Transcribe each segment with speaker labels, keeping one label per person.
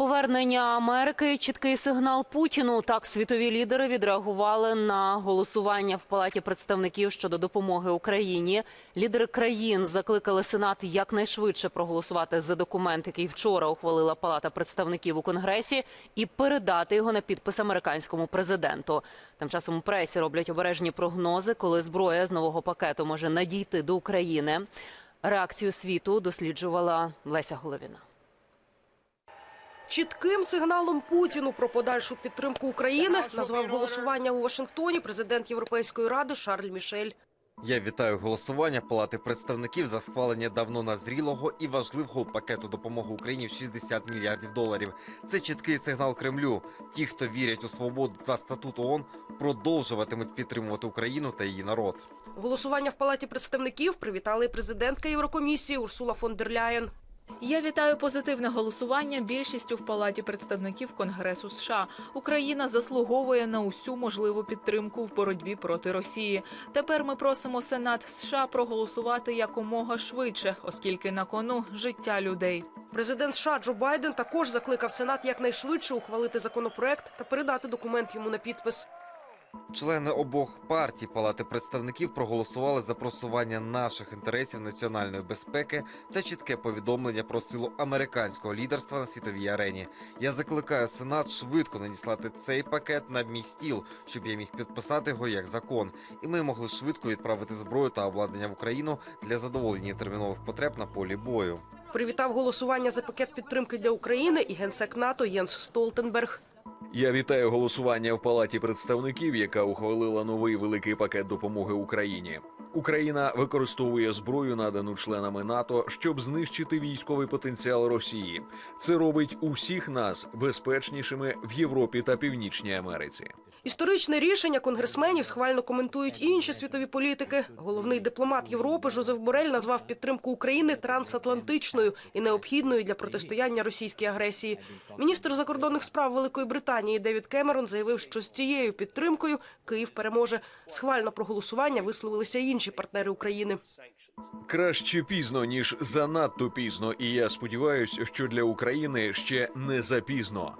Speaker 1: Повернення Америки чіткий сигнал Путіну. Так світові лідери відреагували на голосування в палаті представників щодо допомоги Україні. Лідери країн закликали Сенат якнайшвидше проголосувати за документ, який вчора ухвалила Палата представників у Конгресі, і передати його на підпис американському президенту. Тим часом у пресі роблять обережні прогнози, коли зброя з нового пакету може надійти до України. Реакцію світу досліджувала Леся Головіна.
Speaker 2: Чітким сигналом Путіну про подальшу підтримку України назвав голосування у Вашингтоні президент Європейської ради Шарль Мішель.
Speaker 3: Я вітаю голосування Палати представників за схвалення давно назрілого і важливого пакету допомоги Україні в 60 мільярдів доларів. Це чіткий сигнал Кремлю. Ті, хто вірять у свободу та статут ООН, продовжуватимуть підтримувати Україну та її народ.
Speaker 2: Голосування в Палаті представників привітала і президентка Єврокомісії Урсула фон дер Ляєн.
Speaker 4: Я вітаю позитивне голосування більшістю в палаті представників Конгресу США. Україна заслуговує на усю можливу підтримку в боротьбі проти Росії. Тепер ми просимо Сенат США проголосувати якомога швидше, оскільки на кону життя людей.
Speaker 2: Президент США Джо Байден також закликав Сенат якнайшвидше ухвалити законопроект та передати документ йому на підпис.
Speaker 3: Члени обох партій Палати представників проголосували за просування наших інтересів національної безпеки та чітке повідомлення про силу американського лідерства на світовій арені. Я закликаю Сенат швидко надіслати цей пакет на мій стіл, щоб я міг підписати його як закон, і ми могли швидко відправити зброю та обладнання в Україну для задоволення термінових потреб на полі бою.
Speaker 2: Привітав голосування за пакет підтримки для України і генсек НАТО Єнс Столтенберг.
Speaker 5: Я вітаю голосування в Палаті представників, яка ухвалила новий великий пакет допомоги Україні. Україна використовує зброю, надану членами НАТО, щоб знищити військовий потенціал Росії. Це робить усіх нас безпечнішими в Європі та Північній Америці.
Speaker 2: Історичне рішення конгресменів схвально коментують і інші світові політики. Головний дипломат Європи Жозеф Борель назвав підтримку України трансатлантичною і необхідною для протистояння російській агресії. Міністр закордонних справ Великої Британії Девід Кемерон заявив, що з цією підтримкою Київ переможе. Схвально про голосування висловилися й інші партнери України.
Speaker 5: Краще пізно ніж занадто пізно, і я сподіваюся, що для України ще не запізно.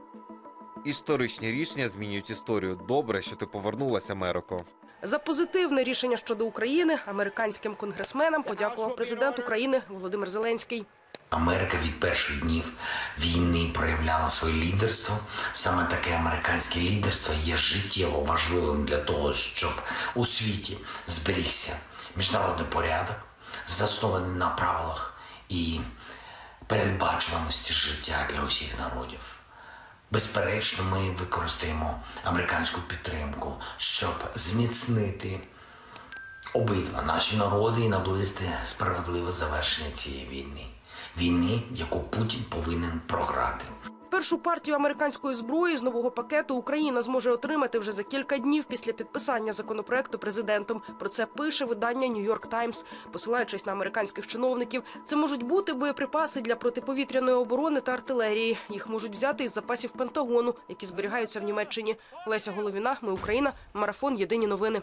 Speaker 3: Історичні рішення змінюють історію. Добре, що ти повернулася, Америко.
Speaker 2: За позитивне рішення щодо України американським конгресменам подякував президент України Володимир Зеленський.
Speaker 6: Америка від перших днів війни проявляла своє лідерство. Саме таке американське лідерство є життєво важливим для того, щоб у світі зберігся міжнародний порядок, заснований на правилах і передбачуваності життя для усіх народів. Безперечно, ми використаємо американську підтримку, щоб зміцнити обидва наші народи і наблизити справедливе завершення цієї війни. Війни, яку Путін повинен програти.
Speaker 2: Першу партію американської зброї з нового пакету Україна зможе отримати вже за кілька днів після підписання законопроекту президентом. Про це пише видання Нью-Йорк Таймс, посилаючись на американських чиновників. Це можуть бути боєприпаси для протиповітряної оборони та артилерії. Їх можуть взяти із запасів Пентагону, які зберігаються в Німеччині. Леся Головіна, ми Україна, марафон Єдині новини.